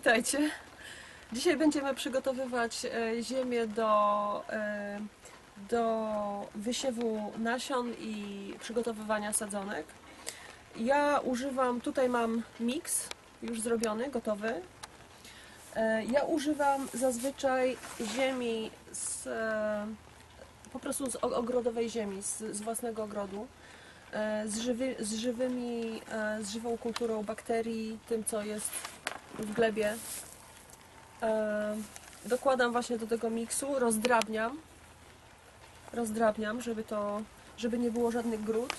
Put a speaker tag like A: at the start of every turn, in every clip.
A: Witajcie. Dzisiaj będziemy przygotowywać e, ziemię do, e, do wysiewu nasion i przygotowywania sadzonek. Ja używam, tutaj mam miks już zrobiony, gotowy. E, Ja używam zazwyczaj ziemi z, po prostu z ogrodowej ziemi, z, z własnego ogrodu z, żywy, z żywymi, e, z żywą kulturą bakterii, tym co jest w glebie. E, Dokładam właśnie do tego miksu, rozdrabniam. Rozdrabniam, żeby to, żeby nie było żadnych grud.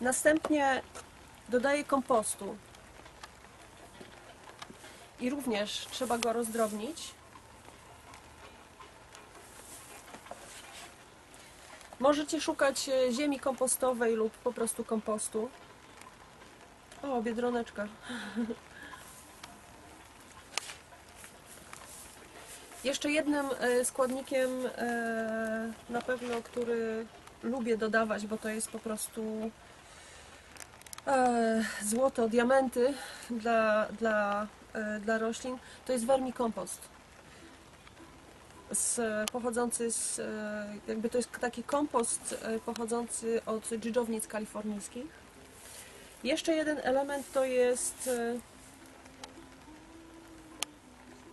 A: Następnie dodaję kompostu. I również trzeba go rozdrobnić. Możecie szukać e, ziemi kompostowej lub po prostu kompostu. O, biedroneczka. Jeszcze jednym e, składnikiem e, na pewno, który lubię dodawać, bo to jest po prostu złoto, diamenty dla, dla, dla roślin, to jest wermikompost z, pochodzący z, e, jakby to jest taki kompost e, pochodzący od dżdżownic kalifornijskich. Jeszcze jeden element to jest e,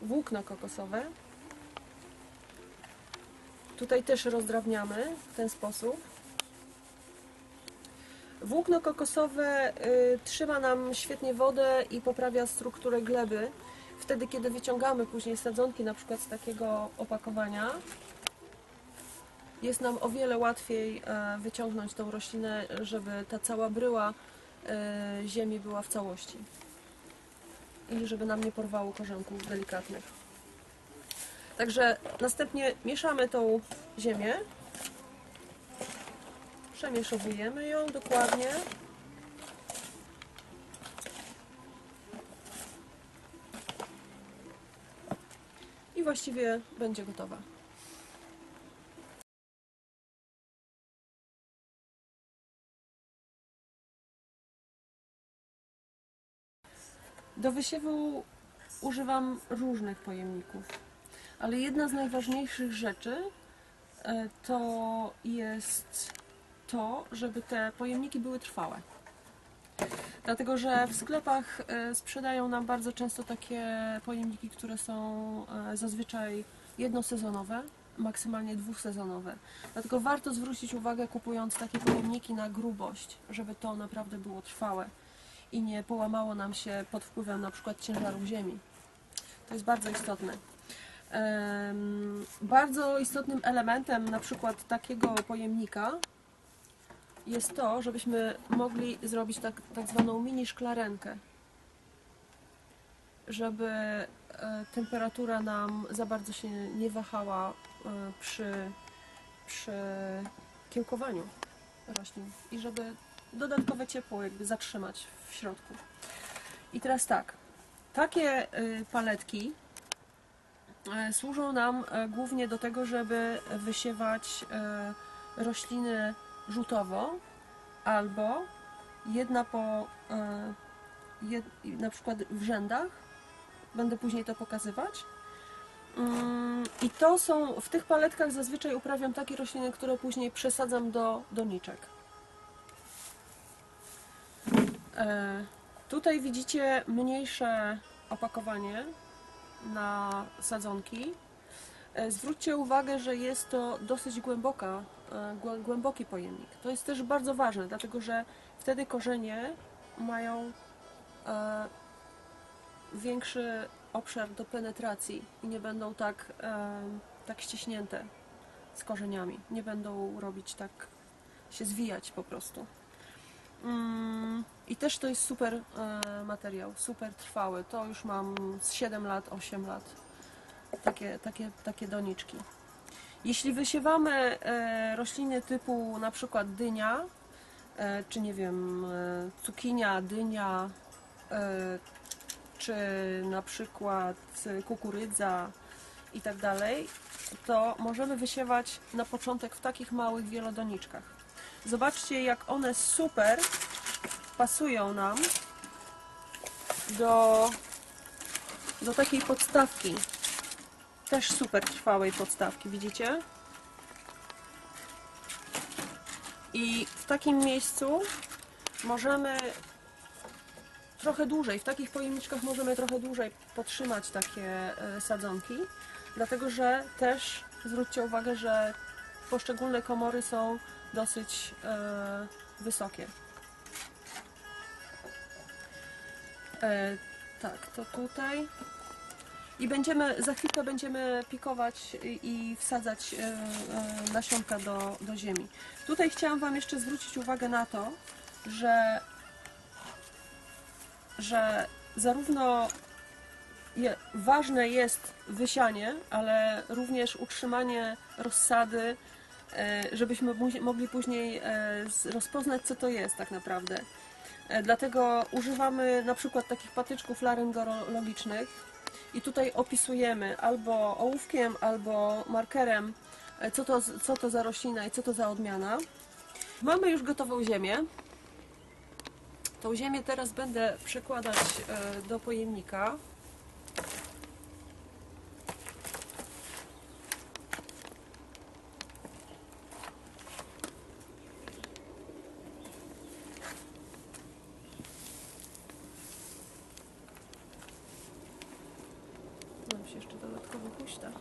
A: włókno kokosowe. Tutaj też rozdrabniamy w ten sposób. Włókno kokosowe trzyma nam świetnie wodę i poprawia strukturę gleby. Wtedy, kiedy wyciągamy później sadzonki na przykład z takiego opakowania, jest nam o wiele łatwiej e, wyciągnąć tą roślinę, żeby ta cała bryła e, ziemi była w całości. I żeby nam nie porwało korzonków delikatnych. Także następnie mieszamy tą ziemię. Przemieszowujemy ją dokładnie. I właściwie będzie gotowa. Do wysiewu używam różnych pojemników, ale jedna z najważniejszych rzeczy e, to jest to, żeby te pojemniki były trwałe. Dlatego, że w sklepach e, sprzedają nam bardzo często takie pojemniki, które są e, zazwyczaj jednosezonowe, maksymalnie dwusezonowe. Dlatego warto zwrócić uwagę kupując takie pojemniki na grubość, żeby to naprawdę było trwałe i nie połamało nam się pod wpływem na przykład ciężarów ziemi. To jest bardzo istotne. Bardzo istotnym elementem na przykład takiego pojemnika jest to, żebyśmy mogli zrobić tak, tak zwaną mini szklarenkę, żeby e, temperatura nam za bardzo się nie wahała e, przy, przy kiełkowaniu roślin i żeby dodatkowe ciepło jakby zatrzymać w środku. I teraz tak, takie y, paletki e, służą nam głównie do tego, żeby wysiewać rośliny rzutowo albo jedna po e, jed, na przykład w rzędach. Będę później to pokazywać. Mm, I to są, w tych paletkach zazwyczaj uprawiam takie rośliny, które później przesadzam do doniczek. E, Tutaj widzicie mniejsze opakowanie na sadzonki. E, Zwróćcie uwagę, że jest to dosyć głęboka, głę- głęboki pojemnik. To jest też bardzo ważne, dlatego że wtedy korzenie mają e, większy obszar do penetracji i nie będą tak, e, tak ściśnięte z korzeniami. Nie będą robić tak, się zwijać po prostu. Mm, I też to jest super e, materiał, super trwały. To już mam z 7 lat, 8 lat. Takie, takie, takie doniczki. Jeśli wysiewamy e, rośliny typu na przykład dynia, e, czy nie wiem, e, cukinia, dynia, czy na przykład kukurydza i tak dalej, to możemy wysiewać na początek w takich małych wielodoniczkach. Zobaczcie, jak one super pasują nam do, do takiej podstawki. Też super trwałej podstawki, widzicie? I w takim miejscu możemy trochę dłużej, w takich pojemniczkach możemy trochę dłużej podtrzymać takie e, sadzonki, dlatego że też zwróćcie uwagę, że poszczególne komory są dosyć e, wysokie. E, tak, to tutaj. I będziemy, za chwilkę będziemy pikować i, wsadzać e, e, nasionka do, do ziemi. Tutaj chciałam Wam jeszcze zwrócić uwagę na to, że, że zarówno je, ważne jest wysianie, ale również utrzymanie rozsady, e, żebyśmy mogli później rozpoznać, co to jest tak naprawdę. Dlatego używamy na przykład takich patyczków laryngologicznych i tutaj opisujemy albo ołówkiem, albo markerem, e, co to, co to za roślina i co to za odmiana. Mamy już gotową ziemię. Tą ziemię teraz będę przekładać e, do pojemnika. Nam się jeszcze dodatkowo huśta.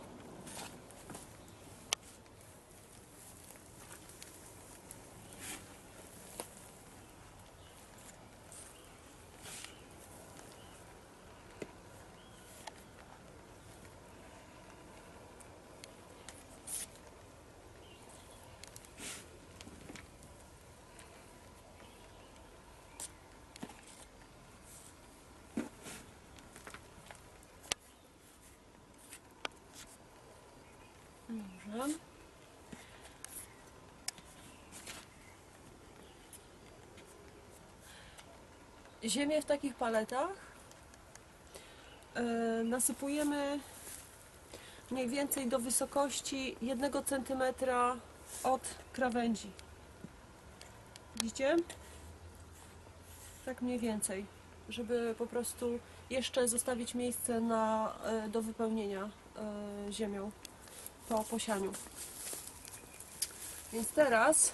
A: Dobrze. Ziemię w takich paletach yy, nasypujemy mniej więcej do wysokości 1 cm od krawędzi. Widzicie? Tak mniej więcej, żeby po prostu jeszcze zostawić miejsce na, yy, do wypełnienia yy, ziemią po posianiu. Więc teraz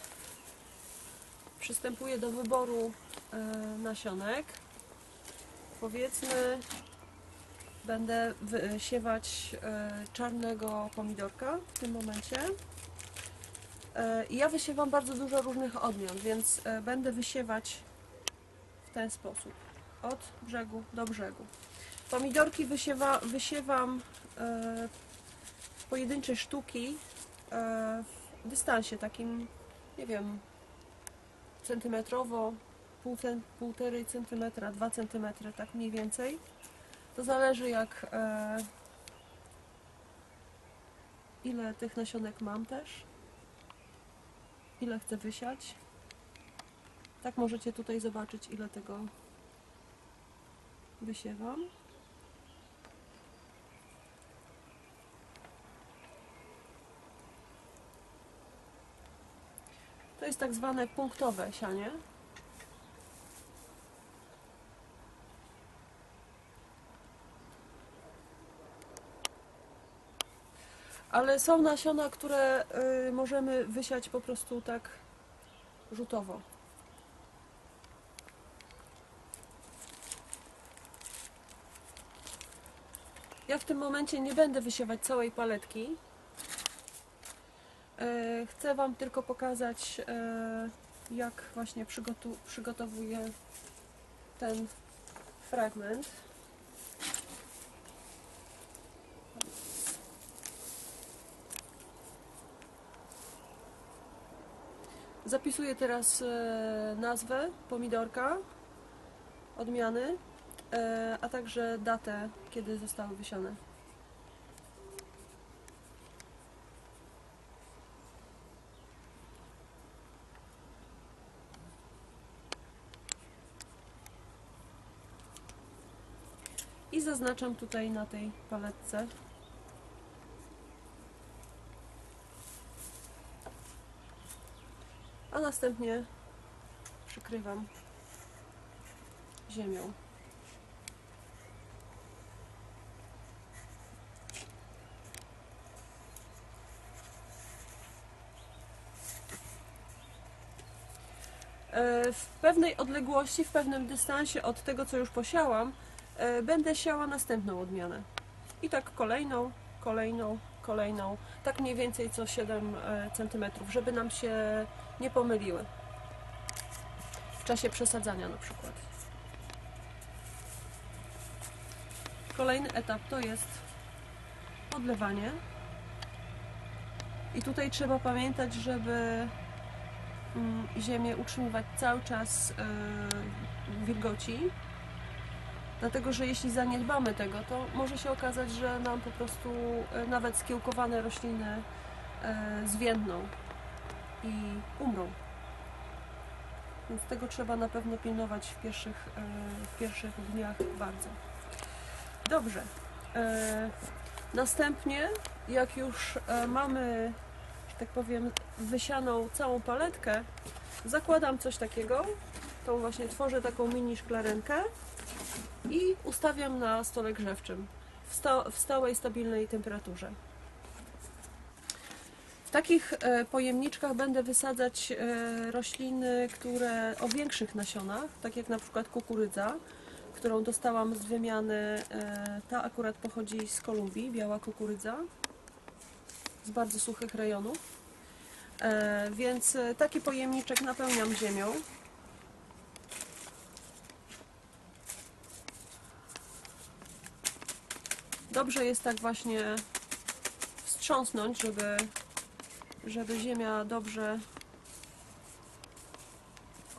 A: przystępuję do wyboru e, nasionek. Powiedzmy, będę wysiewać e, czarnego pomidorka w tym momencie. E, I ja wysiewam bardzo dużo różnych odmian, więc będę wysiewać w ten sposób. Od brzegu do brzegu. Pomidorki wysiewa, wysiewam pojedyncze sztuki e, w dystansie takim, nie wiem, centymetrowo, pół, półtorej centymetra, dwa centymetry, tak mniej więcej. To zależy jak e, ile tych nasionek mam też, ile chcę wysiać. Tak możecie tutaj zobaczyć ile tego wysiewam. Jest tak zwane punktowe sianie. Ale są nasiona, które y, możemy wysiać po prostu tak rzutowo. Ja w tym momencie nie będę wysiewać całej paletki. E, Chcę Wam tylko pokazać, e, jak właśnie przygotowuję ten fragment. Zapisuję teraz e, nazwę pomidorka, odmiany, a także datę, kiedy zostały wysiane. zaznaczam tutaj na tej paletce. A następnie przykrywam ziemią. E, w pewnej odległości, w pewnym dystansie od tego, co już posiałam, będę siała następną odmianę. I tak kolejną, kolejną, kolejną, tak mniej więcej co 7 cm, żeby nam się nie pomyliły w czasie przesadzania na przykład. Kolejny etap to jest odlewanie. I tutaj trzeba pamiętać, żeby mm, ziemię utrzymywać cały czas e, wilgoci. Dlatego, że jeśli zaniedbamy tego, to może się okazać, że nam po prostu e, nawet skiełkowane rośliny e, zwiędną i umrą. Więc tego trzeba na pewno pilnować w pierwszych, e, w pierwszych dniach bardzo. Dobrze. Następnie, jak już mamy, że tak powiem, wysianą całą paletkę, zakładam coś takiego. To właśnie tworzę taką mini szklarenkę i ustawiam na stole grzewczym w, sta- w stałej, stabilnej temperaturze. W takich e, pojemniczkach będę wysadzać e, rośliny, które o większych nasionach, tak jak na przykład kukurydza, którą dostałam z wymiany. e, Ta akurat pochodzi z Kolumbii, biała kukurydza, z bardzo suchych rejonów. Więc taki pojemniczek napełniam ziemią. Dobrze jest tak właśnie wstrząsnąć, żeby, żeby ziemia dobrze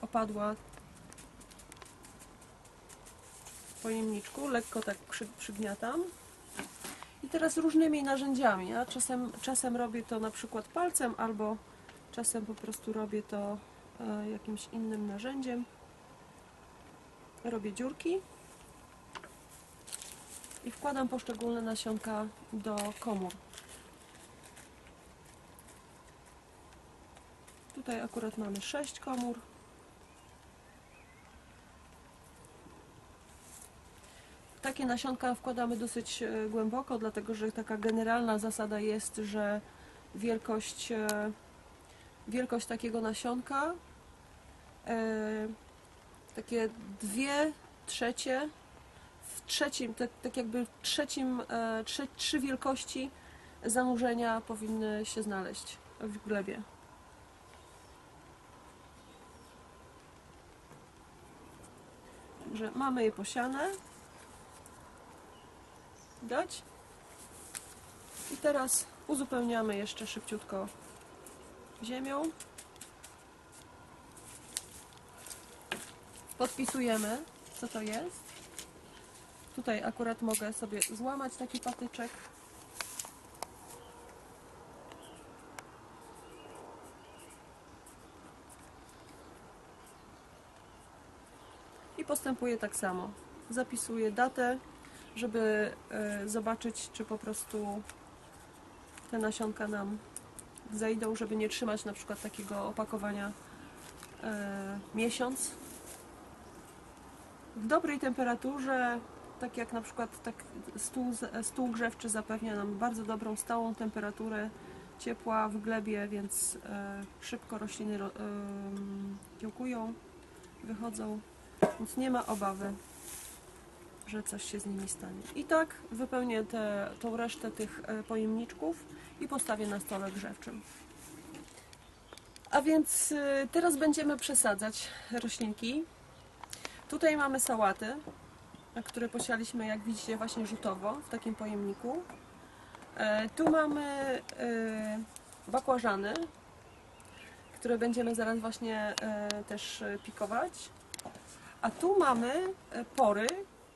A: opadła w pojemniczku, lekko tak przy, przygniatam. I teraz różnymi narzędziami. Ja czasem, czasem robię to na przykład palcem, albo czasem po prostu robię to e, jakimś innym narzędziem. Robię dziurki i wkładam poszczególne nasionka do komór. Tutaj akurat mamy 6 komór. Takie nasionka wkładamy dosyć e, głęboko, dlatego że taka generalna zasada jest, że wielkość, e, wielkość takiego nasionka, e, takie dwie trzecie, w trzecim, tak, tak jakby w trzecim, e, trzy, trzy wielkości zanurzenia powinny się znaleźć w glebie. Także mamy je posiane. Widać? I teraz uzupełniamy jeszcze szybciutko ziemią. Podpisujemy, co to jest. Tutaj akurat mogę sobie złamać taki patyczek. I postępuję tak samo. Zapisuję datę, żeby e, zobaczyć, czy po prostu te nasionka nam zejdą, żeby nie trzymać na przykład takiego opakowania e, miesiąc. W dobrej temperaturze, tak jak na przykład tak stół, stół grzewczy zapewnia nam bardzo dobrą stałą temperaturę ciepła w glebie, więc e, szybko rośliny ro, em, kiełkują, wychodzą, więc nie ma obawy że coś się z nimi stanie. I tak wypełnię tę tą resztę tych e, pojemniczków i postawię na stole grzewczym. A więc e, teraz będziemy przesadzać roślinki. Tutaj mamy sałaty, e, które posialiśmy, jak widzicie, właśnie rzutowo w takim pojemniku. E, Tu mamy e, bakłażany, które będziemy zaraz właśnie e, też pikować. A tu mamy pory,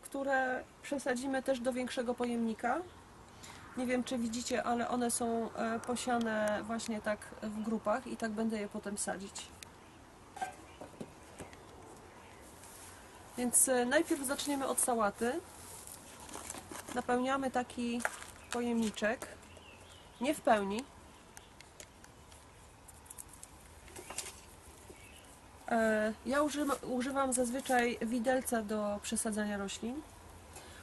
A: które przesadzimy też do większego pojemnika. Nie wiem, czy widzicie, ale one są posiane właśnie tak w grupach i tak będę je potem sadzić. Więc e, najpierw zaczniemy od sałaty. Napełniamy taki pojemniczek, nie w pełni. E, Ja używam, zazwyczaj widelca do przesadzania roślin,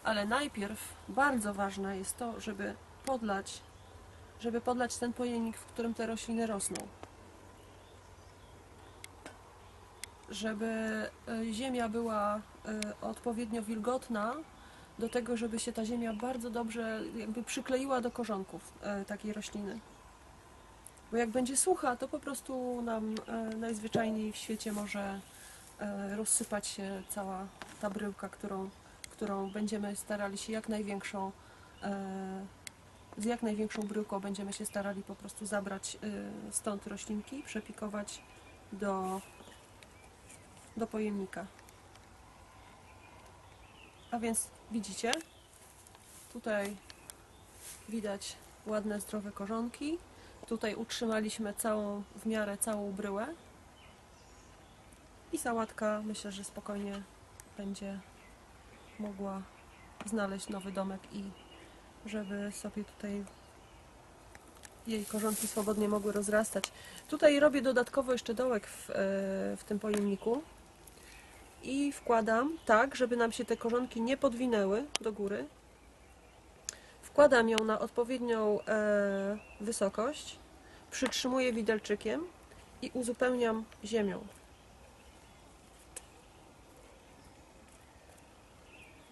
A: ale najpierw bardzo ważne jest to, żeby podlać, żeby podlać ten pojemnik, w którym te rośliny rosną. Żeby e, ziemia była e, odpowiednio wilgotna do tego, żeby się ta ziemia bardzo dobrze jakby przykleiła do korzonków e, takiej rośliny. Bo jak będzie sucha, to po prostu nam najzwyczajniej w świecie może rozsypać się cała ta bryłka, którą, którą będziemy starali się jak największą, z jak największą bryłką będziemy się starali po prostu zabrać stąd roślinki, przepikować do, do pojemnika. A więc widzicie, tutaj widać ładne, zdrowe korzonki. Tutaj utrzymaliśmy całą, w miarę całą bryłę. I sałatka myślę, że spokojnie będzie mogła znaleźć nowy domek i żeby sobie tutaj jej korzonki swobodnie mogły rozrastać. Tutaj robię dodatkowo jeszcze dołek w, e, w tym pojemniku i wkładam tak, żeby nam się te korzonki nie podwinęły do góry. Wkładam ją na odpowiednią e, wysokość, przytrzymuję widelczykiem i uzupełniam ziemią.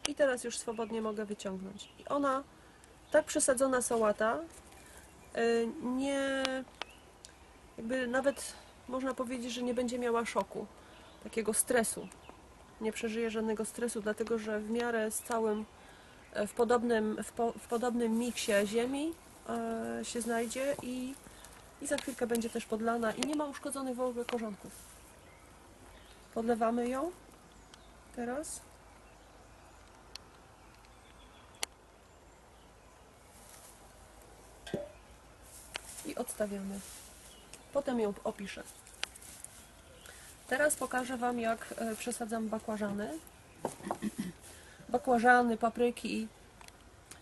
A: I teraz już swobodnie mogę wyciągnąć. I ona, tak przesadzona sałata, y, nie, jakby nawet można powiedzieć, że nie będzie miała szoku, takiego stresu. Nie przeżyje żadnego stresu, dlatego że w miarę z całym, e, w podobnym, w, po, w podobnym miksie ziemi e, się znajdzie i, i za chwilkę będzie też podlana i nie ma uszkodzonych w ogóle korzonków. Podlewamy ją teraz. i odstawiamy. Potem ją opiszę. Teraz pokażę Wam, jak e, przesadzam bakłażany. Bakłażany, papryki,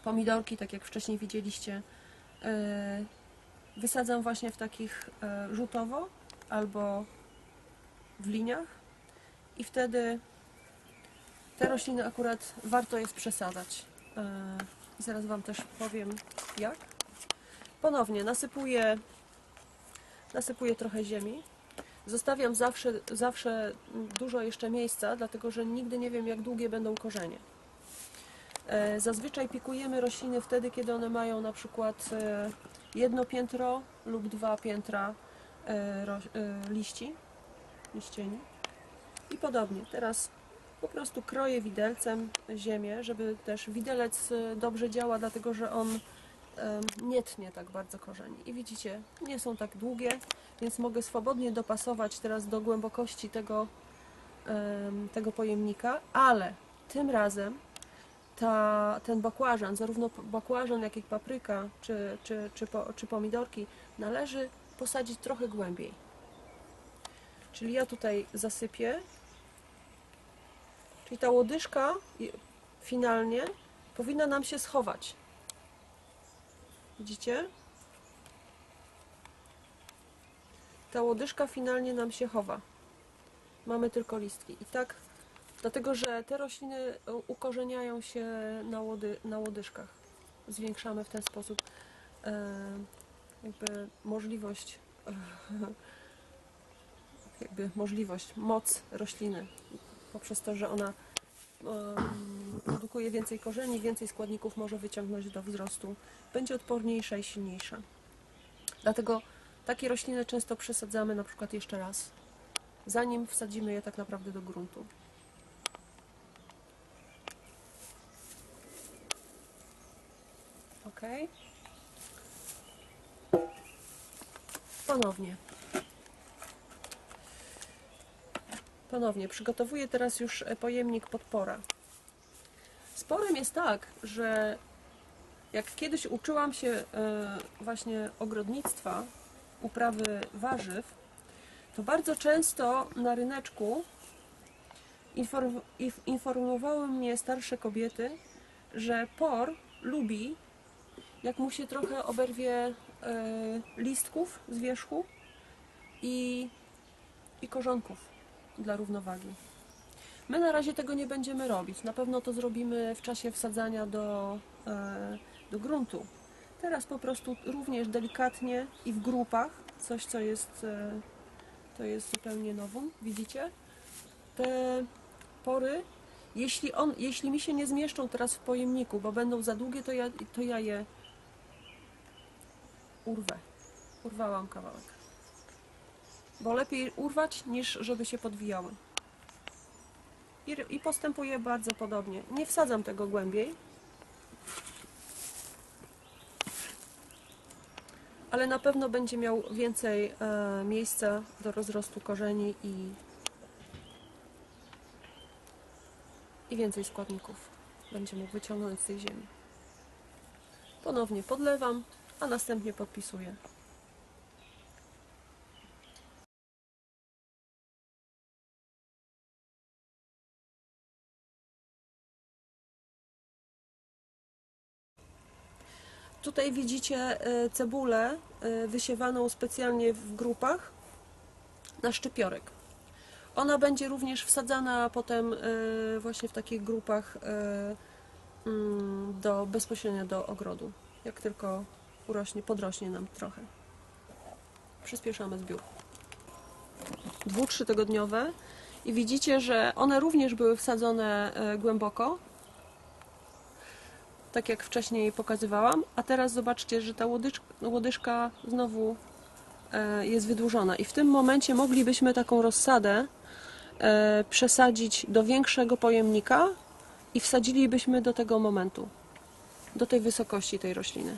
A: pomidorki, tak jak wcześniej widzieliście, e, wysadzam właśnie w takich e, rzutowo albo w liniach i wtedy te rośliny akurat warto jest przesadzać. Zaraz Wam też powiem jak. Ponownie nasypuję, nasypuję trochę ziemi. Zostawiam zawsze, zawsze dużo jeszcze miejsca, dlatego że nigdy nie wiem, jak długie będą korzenie. E, Zazwyczaj pikujemy rośliny wtedy, kiedy one mają na przykład e, jedno piętro lub dwa piętra e, liści, liścieni. I podobnie. Teraz po prostu kroję widelcem ziemię, żeby też widelec dobrze działa, dlatego że on nie tnie tak bardzo korzeni. I widzicie, nie są tak długie, więc mogę swobodnie dopasować teraz do głębokości tego, tego pojemnika, ale tym razem ta, ten bakłażan, zarówno bakłażan, jak i papryka, czy, czy, czy, po, czy pomidorki, należy posadzić trochę głębiej. Czyli ja tutaj zasypię, czyli ta łodyżka finalnie powinna nam się schować. Widzicie? Ta łodyżka finalnie nam się chowa. Mamy tylko listki. I tak, dlatego że te rośliny e, ukorzeniają się na, łody, na łodyżkach. Zwiększamy w ten sposób e, jakby możliwość jakby możliwość, moc rośliny poprzez to, że ona produkuje więcej korzeni, więcej składników może wyciągnąć do wzrostu, będzie odporniejsza i silniejsza. Dlatego takie rośliny często przesadzamy na przykład jeszcze raz, zanim wsadzimy je tak naprawdę do gruntu. Ok. Ponownie. Ponownie. Przygotowuję teraz już pojemnik podpora. Sporem jest tak, że jak kiedyś uczyłam się e, właśnie ogrodnictwa, uprawy warzyw, to bardzo często na ryneczku inform- inf- informowały mnie starsze kobiety, że por lubi, jak mu się trochę oberwie e, listków z wierzchu i, i korzonków dla równowagi. My na razie tego nie będziemy robić. Na pewno to zrobimy w czasie wsadzania do, e, do gruntu. Teraz po prostu również delikatnie i w grupach, coś co jest, e, to jest zupełnie nowum, widzicie? te pory, jeśli, on, jeśli mi się nie zmieszczą teraz w pojemniku, bo będą za długie, to ja, to ja je urwę. Urwałam kawałek. Bo lepiej urwać, niż żeby się podwijały. I, I postępuję bardzo podobnie. Nie wsadzam tego głębiej. Ale na pewno będzie miał więcej e, miejsca do rozrostu korzeni i, i więcej składników będzie mógł wyciągnąć z tej ziemi. Ponownie podlewam, a następnie podpisuję. Tutaj widzicie e, cebulę e, wysiewaną specjalnie w grupach na szczypiorek. Ona będzie również wsadzana potem e, właśnie w takich grupach mm, do, bezpośrednio do ogrodu. Jak tylko urośnie, podrośnie nam trochę. Przyspieszamy zbiór. Dwu, trzytygodniowe i widzicie, że one również były wsadzone głęboko, tak jak wcześniej pokazywałam, a teraz zobaczcie, że ta łodyżka, łodyżka znowu e, jest wydłużona i w tym momencie moglibyśmy taką rozsadę e, przesadzić do większego pojemnika i wsadzilibyśmy do tego momentu, do tej wysokości tej rośliny.